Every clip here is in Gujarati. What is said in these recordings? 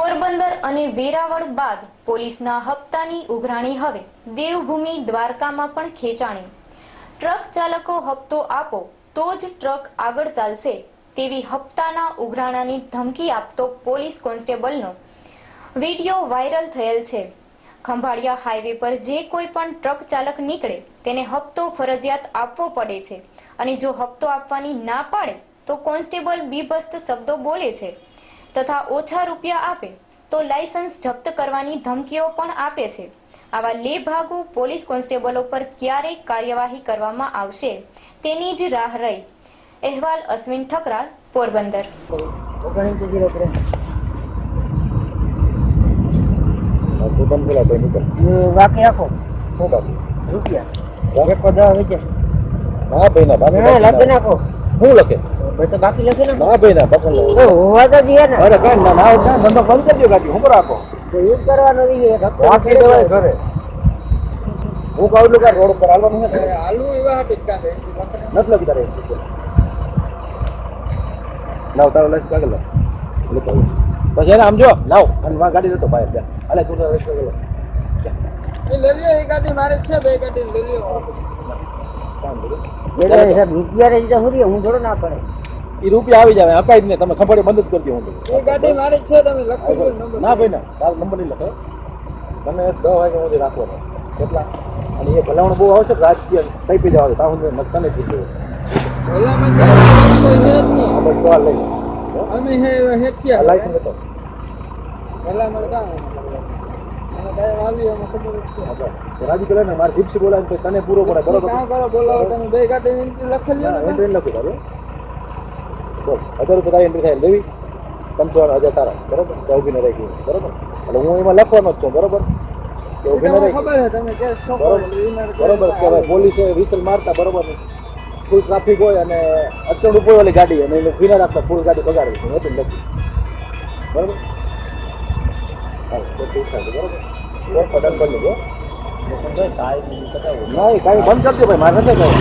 પોરબંદર અને વેરાવળ બાદ પોલીસના હપ્તાની ઉઘરાણી હવે દેવભૂમિ દ્વારકામાં પણ ખેંચાણી. ટ્રક ચાલકો હપ્તો આપો, તો જ ટ્રક આગળ ચાલશે તેવી હપ્તાના ઉઘરાણાની ધમકી આપતો પોલીસ કોન્સ્ટેબલનો વીડિયો વાયરલ થયેલ છે. ખંભાળિયા હાઈવે પર જે કોઈ પણ ટ્રક ચાલક નીકળે તેને હપ્તો ફરજિયાત આપવો પડે છે અને જો હપ્તો આપવાની ના પાડે તો કોન્સ્ટેબલ બીભસ્ત શબ્દો બોલે છે. તથા ઓછા રૂપિયા આપે તો લાયસન્સ જપ્ત કરવાની ધમકીઓ પણ આપે છે. આવા લેભાગુ પોલીસ કોન્સ્ટેબલો પર ક્યારે કાર્યવાહી કરવામાં આવશે તેની જ રાહ રહી. અહેવાલ અશ્વિન ઠકરાર પોરબંદર. બાકી રાખો. રૂપિયા. પદા ના ભાઈ ના. લખી નાખો. શું લખે? પૈસા બાકી લખે ને? ના ભાઈ ના બાકી તો હોવા તો દે ને. અરે કઈ ના ના ના ધંધો બંધ કરી દો ગાડી હું રાખો? તો એ જ રહી એક બાકી દેવાય ઘરે. હું કહું છું કે રોડ ઉપર હાલવાનું આલુ એવા નથી લખી તારે લાવ તારો કાગળ લખો પછી એને આમ જો. લાવ અને માં ગાડી જતો બહાર. જા. અલે તું કાગળ એ લઈ લ્યો એ ગાડી મારે છે બે ગાડી લઈ લ્યો. એટલે સાહેબ રૂપિયા રહી જાય હું હું થોડો ના પડે. એ રૂપિયા આવી જાય અપાય જ નહીં. તમે ખબર બંધ જ કરી દો હું એ ગાડી મારી છે તમે લખી ના ભાઈ ના. તારો નંબર નહીં લખે તમે દસ વાગે સુધી રાખો કેટલા? અને એ ભલામણ બહુ આવશે રાજકીય કઈ પી જવાનું લઈ અમે હે આ હેઠિયા લાયસન્સ હતો ભલામણ કામ રાજી કરે ને મારે જીપસી બોલાવે તો તને પૂરો પડે બરોબર બોલાવો તમે બે ગાડી લખી એન્ટ્રી લખી તારું બોલ હજાર રૂપિયા તારી એન્ટ્રી થાય લેવી ત્રણસો હજાર તારા બરોબર તો ઊભી ન બરોબર એટલે હું એમાં લખવાનો જ છું બરોબર કે ઊભી ન ઠોકો બરોબર બરોબર પોલીસે વિસલ મારતા બરોબર ફૂલ ટ્રાફિક હોય અને અચળ ઉપર વાળી ગાડી અને એને ફીના રાખતા ફૂલ ગાડી બગાડે છે લખી બરોબર હા તો ઠીક છે બરોબર બરોબર પટન કરી લેજો ના એ કાંઈ બંધ કરજો ભાઈ મારે નથી કહ્યું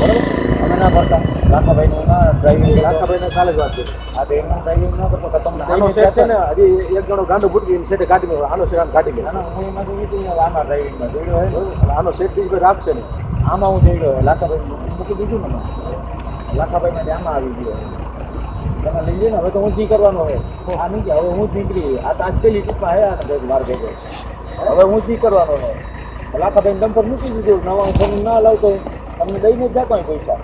બરોબર અમે ના પડતા લાખાભાઈ ના ડ્રાઇવિંગ લાખાભાઈ ને કાલે જ વાત આ તો એમનું ડ્રાઇવિંગ ના કરતો તમને આનો સેટ છે ને હજી એક જણો ગાંડો ભૂટકી સેટે કાઢી ગયો આનો સેટ કાઢી મેળવો હું એમાં જોયું આમાં ડ્રાઇવિંગમાં જોયું હોય. આનો સેટ બીજ રાખશે ને આમાં હું જોઈ ગયો લાખાભાઈ મૂકી દીધું ને લાખાભાઈ આમાં આવી ગયો. તમે લઈ લે ને, હવે તો હું જી કરવાનો હોય આ નહીં કે, હવે હું જ નીકળી આ તો આજ પેલી ટીપમાં હે આને ભેગું માર ભેગો હવે હું જી કરવાનો હોય લાખાભાઈ દમ પર મૂકી દીધું. નવા ફોન ના લાવતો તમને દઈને જ હોય પૈસા.